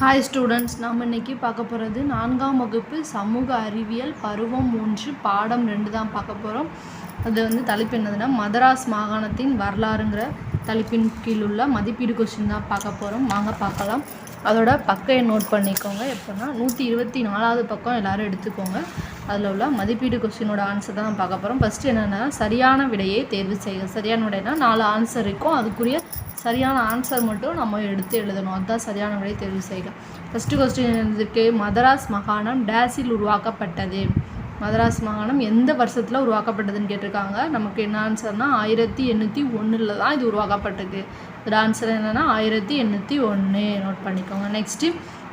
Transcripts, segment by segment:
Hi students நாம் இன்னைக்கு பார்க்க போகிறது நான்காம் வகுப்பு சமூக அறிவியல் பருவம் மூன்று பாடம் ரெண்டு தான் பார்க்க போகிறோம் அது வந்து தலைப்பு என்னதுன்னா மதராஸ் மாகாணத்தின் வரலாறுங்கிற தலைப்பின் கீழ் உள்ள மதிப்பீடு கொஸ்டின் தான் பார்க்க போகிறோம் வாங்க பார்க்கலாம். அதோட பக்கையை நோட் பண்ணிக்கோங்க. எப்போனா நூற்றி இருபத்தி நாலாவது பக்கம் எல்லோரும் எடுத்துக்கோங்க. அதில் உள்ள மதிப்பீடு கொஸ்டினோட ஆன்சர் தான் பார்க்க போகிறோம் ஃபஸ்ட்டு என்னென்னா சரியான விடையை தேர்வு செய்க. சரியான விடைனா நாலு ஆன்சர் இருக்கும். அதுக்குரிய சரியான ஆன்சர் மட்டும் நம்ம எடுத்து எழுதணும். அதுதான் சரியான விடை தேர்வு செய்யலாம் ஃபஸ்ட்டு கொஸ்டின் இருக்கு. மதராஸ் மாகாணம் டேஸில் உருவாக்கப்பட்டது. மதராஸ் மாகாணம் எந்த வருஷத்தில் உருவாக்கப்பட்டதுன்னு கேட்டிருக்காங்க. நமக்கு என்ன ஆன்சர்னா ஆயிரத்தி எண்ணூற்றி ஒன்றில் தான் இது உருவாக்கப்பட்டது. இதோட ஆன்சர் என்னென்னா ஆயிரத்தி எண்ணூற்றி ஒன்று நோட் பண்ணிக்கோங்க. நெக்ஸ்ட்டு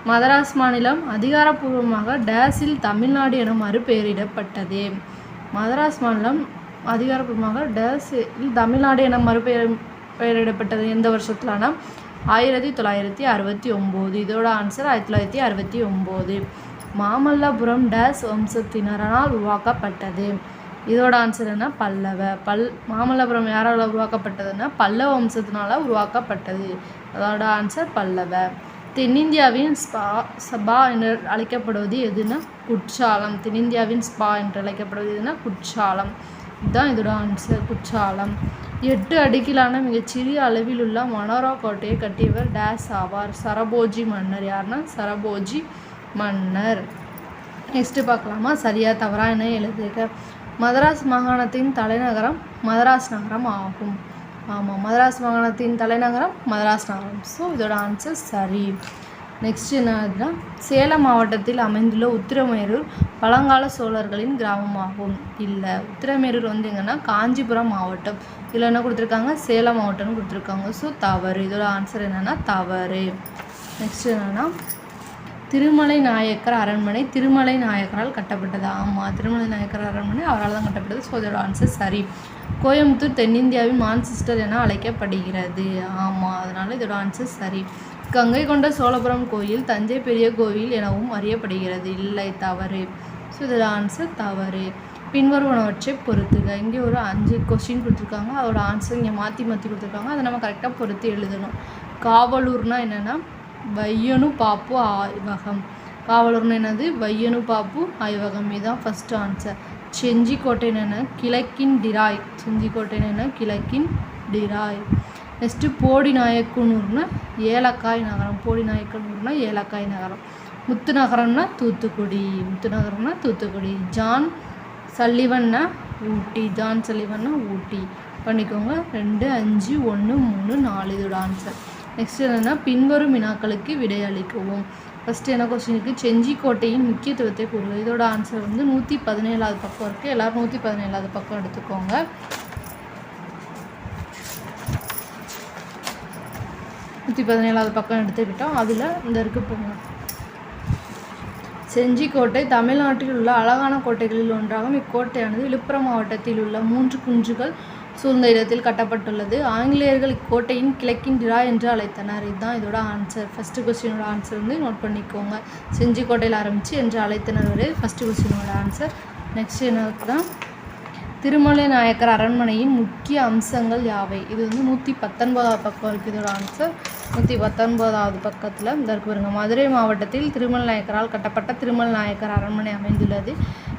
மதராஸ் மாநிலம் அதிகாரப்பூர்வமாக டேஸில் தமிழ்நாடு என மறுபெயரிடப்பட்டது. மதராஸ் மாநிலம் அதிகாரப்பூர்வமாக டேஸில் தமிழ்நாடு என மறுபெயர் பெயரிடப்பட்டது. எந்த வருஷத்துலனா? ஆயிரத்தி தொள்ளாயிரத்தி அறுபத்தி ஒம்பது. இதோட ஆன்சர் ஆயிரத்தி தொள்ளாயிரத்தி அறுபத்தி ஒம்பது. மாமல்லபுரம் டேஸ் வம்சத்தினரால் உருவாக்கப்பட்டது. இதோட ஆன்சர் என்ன? பல்லவ. பல் மாமல்லபுரம் யாரால் உருவாக்கப்பட்டதுன்னா? பல்லவ வம்சத்தினால உருவாக்கப்பட்டது. அதோட ஆன்சர் பல்லவ. தென்னிந்தியாவின் ஸ்பா சபா என்று அழைக்கப்படுவது எதுனா குற்றாலம். தென்னிந்தியாவின் ஸ்பா என்று அழைக்கப்படுவது எதுனா குற்றாலம். இதுதான் இதோட ஆன்சர் குற்றாலம். எட்டு அடிக்கிலான மிகச்சிறிய அளவில் உள்ள மனோரா கோட்டையை கட்டியவர் டேஸ் ஆவார் சரபோஜி மன்னர். யாருன்னா சரபோஜி மன்னர். நெக்ஸ்ட்டு பார்க்கலாமா? சரியா தவறா என எழுதுக. மதராஸ் மாகாணத்தின் தலைநகரம் மதராஸ் நகரம் ஆகும். ஆமாம் மதராஸ் மாகாணத்தின் தலைநகரம் மதராஸ் நகரம். ஸோ இதோட ஆன்சர் சரி. நெக்ஸ்ட் என்னதுன்னா சேலம் மாவட்டத்தில் அமைந்துள்ள உத்திரமேரூர் பழங்கால சோழர்களின் கிராமமாகும். இல்லை உத்திரமேரூர் வந்து எங்கன்னா காஞ்சிபுரம் மாவட்டம். இதில் என்ன கொடுத்துருக்காங்க? சேலம் மாவட்டம்னு கொடுத்துருக்காங்க. ஸோ தவறு. இதோட ஆன்சர் என்னென்னா தவறு. நெக்ஸ்ட் என்னென்னா திருமலை நாயக்கர் அரண்மனை திருமலை நாயக்கரால் கட்டப்பட்டது. ஆமாம் திருமலை நாயக்கர் அரண்மனை அவரால் தான் கட்டப்பட்டது. ஸோ இதோட ஆன்சர் சரி. கோயம்புத்தூர் தென்னிந்தியாவின் மான்செஸ்டர் என அழைக்கப்படுகிறது. ஆமாம் அதனால் இதோட ஆன்சர் சரி. கங்கை கொண்ட சோழபுரம் கோயில் தஞ்சை பெரிய கோவில் எனவும் அறியப்படுகிறது. இல்லை தவறு. ஸோ இதில் ஆன்சர் தவறு. பின்வருவனவற்றை பொறுத்துக. இங்கே ஒரு அஞ்சு கொஸ்டின் கொடுத்துருக்காங்க. அதோட ஆன்சர் இங்கே மாற்றி மாற்றி கொடுத்துருக்காங்க. அதை நம்ம கரெக்டாக பொறுத்து எழுதணும். காவலூர்னா என்னென்னா வையனு பாப்பு ஆய்வகம். காவலூர்னு என்னது? வையனு பாப்பு ஆய்வகம். இதுதான் ஃபஸ்ட்டு ஆன்சர் செஞ்சிக்கோட்டைன்னு என்ன? கிழக்கின் டிராய். செஞ்சிக்கோட்டைன்னு என்ன? கிழக்கின் டிராய். நெக்ஸ்ட்டு போடி நாயக்கனூர்னா ஏலக்காய் நகரம் போடி நாயக்கனூர்னா ஏலக்காய் நகரம் முத்து நகரம்னா தூத்துக்குடி முத்து நகரம்னா தூத்துக்குடி ஜான் சல்லிவன்னா ஊட்டி ஜான் சல்லிவன்னா ஊட்டி பண்ணிக்கோங்க ரெண்டு அஞ்சு ஒன்று மூணு நாலு இதோட ஆன்சர் நெக்ஸ்ட் என்னென்னா பின்வரும் வினாக்களுக்கு விடையளிக்கவும் ஃபஸ்ட்டு என்ன கொஸ்டினுக்கு செஞ்சிக்கோட்டையின் முக்கியத்துவத்தை கூறுவது இதோட ஆன்சர் வந்து நூற்றி பதினேழாவது பக்கம் இருக்குது எல்லோரும் நூற்றி பதினேழாவது பக்கம் எடுத்துக்கோங்க. நூற்றி பதினேழாவது பக்கம் எடுத்துக்கிட்டோம் அதில் இந்த இருக்கு போங்க செஞ்சிக்கோட்டை தமிழ்நாட்டில் உள்ள அழகான கோட்டைகளில் ஒன்றாகும். இக்கோட்டையானது விழுப்புரம் மாவட்டத்தில் உள்ள மூன்று குன்றுகள் சூழ்ந்த இடத்தில் கட்டப்பட்டுள்ளது. ஆங்கிலேயர்கள் இக்கோட்டையின் கிழக்கின் டிரா என்று அழைத்தனர். இதுதான் இதோட ஆன்சர் ஃபஸ்ட்டு கொஸ்டினோட ஆன்சர் வந்து நோட் பண்ணிக்கோங்க. செஞ்சிக்கோட்டையில் ஆரம்பித்து என்று அழைத்தனர் வரை ஃபஸ்ட்டு கொஸ்டினோட ஆன்சர் நெக்ஸ்ட் என்ன தான் திருமலை நாயக்கர் அரண்மனையின் முக்கிய அம்சங்கள் யாவை? இது வந்து நூற்றி பத்தொன்பதாவது பக்கம் இருக்குது இதோட ஆன்சர் நூற்றி பத்தொன்பதாவது பக்கத்தில் இந்த பாருங்க. மதுரை மாவட்டத்தில் திருமல் நாயக்கரால் கட்டப்பட்ட திருமல் நாயக்கர் அரண்மனை அமைந்துள்ளது.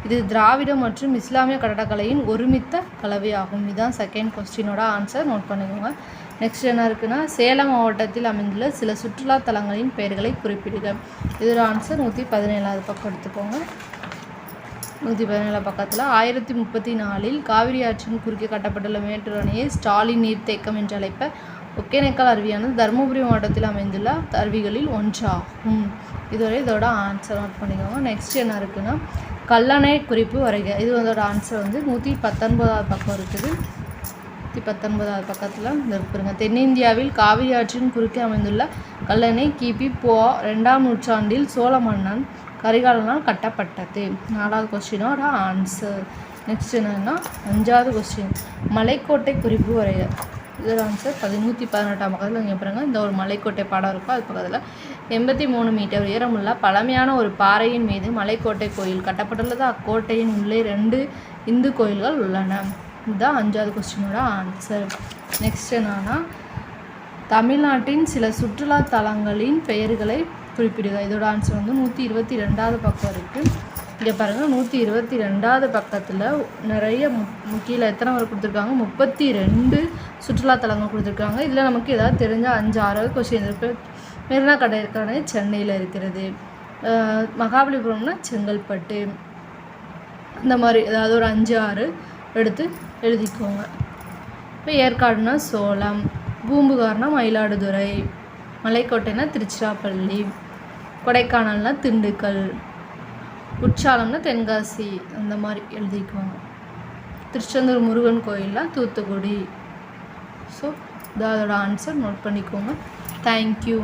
இது திராவிட மற்றும் இஸ்லாமிய கட்டடக்கலையின் ஒருமித்த கலவையாகும். இதுதான் செகண்ட் கொஸ்டினோட ஆன்சர் நோட் பண்ணிக்கோங்க. நெக்ஸ்ட் என்ன இருக்குன்னா சேலம் மாவட்டத்தில் அமைந்துள்ள சில சுற்றுலா தலங்களின் பெயர்களை குறிப்பிடுக. இதோட ஆன்சர் நூற்றி பதினேழாவது பக்கம் எடுத்துக்கோங்க. நூற்றி பதினேழு பக்கத்தில் ஆயிரத்தி முப்பத்தி நாலில் காவிரி ஆற்றின் குறுக்கே கட்டப்பட்டுள்ள மேட்டூர் அணையை ஸ்டாலின் நீர்த்தேக்கம் என்று அழைப்ப ஒகேனக்கல் அருவியானது தருமபுரி மாவட்டத்தில் அமைந்துள்ள அருவிகளில் ஒன்றாகும். இதுவரை இதோட ஆன்சர் நோட் பண்ணிக்கோங்க. நெக்ஸ்ட் என்ன இருக்குன்னா கல்லணை குறிப்பு வரைக. இது அதோட ஆன்சர் வந்து நூற்றி பத்தொன்பதாவது பக்கம் இருக்குது. நூற்றி பத்தொன்பதாவது பக்கத்தில் இந்த தென்னிந்தியாவில் காவிரி ஆற்றின் குறுக்கே அமைந்துள்ள கல்லணை கிபி போ ரெண்டாம் நூற்றாண்டில் சோழ மன்னன் கரிகாலனால் கட்டப்பட்டது. நாலாவது கொஸ்டினோட ஆன்சர் நெக்ஸ்ட் என்னன்னா அஞ்சாவது கொஸ்டின் மலைக்கோட்டை குறிப்பு வரைய இதோட ஆன்சர் பதினூற்றி பதினெட்டாம் பக்கத்தில் இங்கே பாருங்க. இந்த ஒரு மலைக்கோட்டை பாடம் இருக்கும். அது பக்கத்தில் எண்பத்தி மூணு மீட்டர் உயரமுள்ள பழமையான ஒரு பாறையின் மீது மலைக்கோட்டை கோயில் கட்டப்பட்டுள்ளது. அக்கோட்டையின் உள்ளே ரெண்டு இந்து கோயில்கள் உள்ளன. இதுதான் அஞ்சாவது கொஸ்டினோட ஆன்சர் நெக்ஸ்ட் என்னன்னா தமிழ்நாட்டின் சில சுற்றுலா தலங்களின் பெயர்களை குறிப்பிடுக. இதோட ஆன்சர் வந்து நூற்றி இருபத்தி ரெண்டாவது பக்கம் இருக்குது இங்கே பாருங்கள் நூற்றி இருபத்தி ரெண்டாவது பக்கத்தில் நிறைய மு கீழே எத்தனை வரை கொடுத்துருக்காங்க? முப்பத்தி ரெண்டு சுற்றுலாத்தலங்கள் கொடுத்துருக்காங்க. இதில் நமக்கு ஏதாவது தெரிஞ்ச அஞ்சு ஆறு கொஸ்டின் இருக்குது மெரினா கடற்கரை சென்னையில் இருக்கிறது. மகாபலிபுரம்னா செங்கல்பட்டு. இந்த மாதிரி ஏதாவது ஒரு அஞ்சு ஆறு எடுத்து எழுதிக்கோங்க. இப்போ ஏற்காடுனா சோளம் பூம்புகார்னா மயிலாடுதுறை மலைக்கோட்டைனா திருச்சிராப்பள்ளி கொடைக்கானல்னா திண்டுக்கல் குற்றாலம்னா தென்காசி அந்த மாதிரி எழுதிக்குவாங்க. திருச்செந்தூர் முருகன் கோயிலில் தூத்துக்குடி. ஸோ இதோட ஆன்சர் நோட் பண்ணிக்கோங்க. Thank you